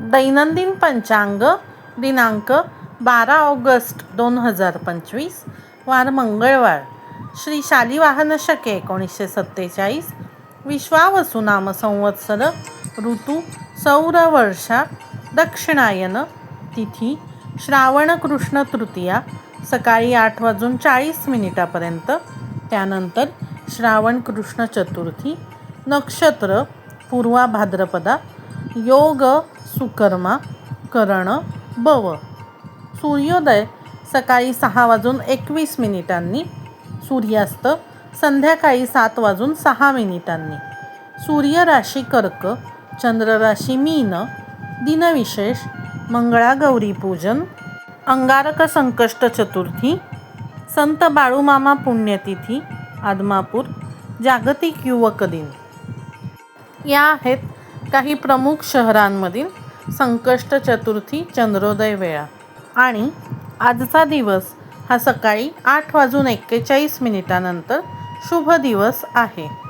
दैनंदिन पंचांग दिनांक बारा ऑगस्ट दोन हजार पंचवीस वार मंगळवार. श्री शालिवाहन शके एकोणीसशे सत्तेचाळीस. विश्वावसु नाम संवत्सर ऋतू सौरवर्षा दक्षिणायन तिथी श्रावण कृष्ण तृतीया सकाळी आठ वाजून चाळीस मिनिटापर्यंत. त्यानंतर श्रावण कृष्ण चतुर्थी नक्षत्र पूर्वा भाद्रपदा योग सुकर्मा करण बव. सूर्योदय सकाळी सहा वाजून एकवीस मिनिटांनी. सूर्यास्त संध्याकाळी सात वाजून सहा मिनिटांनी. सूर्य राशी कर्क चंद्र राशी मीन दिनविशेष मंगळागौरी पूजन अंगारक संकष्ट चतुर्थी संत बाळूमामा पुण्यतिथी आदमापूर जागतिक युवक दिन. या आहेत काही प्रमुख शहरांमधील संकष्ट चतुर्थी चंद्रोदय वेळा. आणि आजचा दिवस हा सकाळी आठ वाजून एक्केचाळीस मिनिटानंतर शुभ दिवस आहे.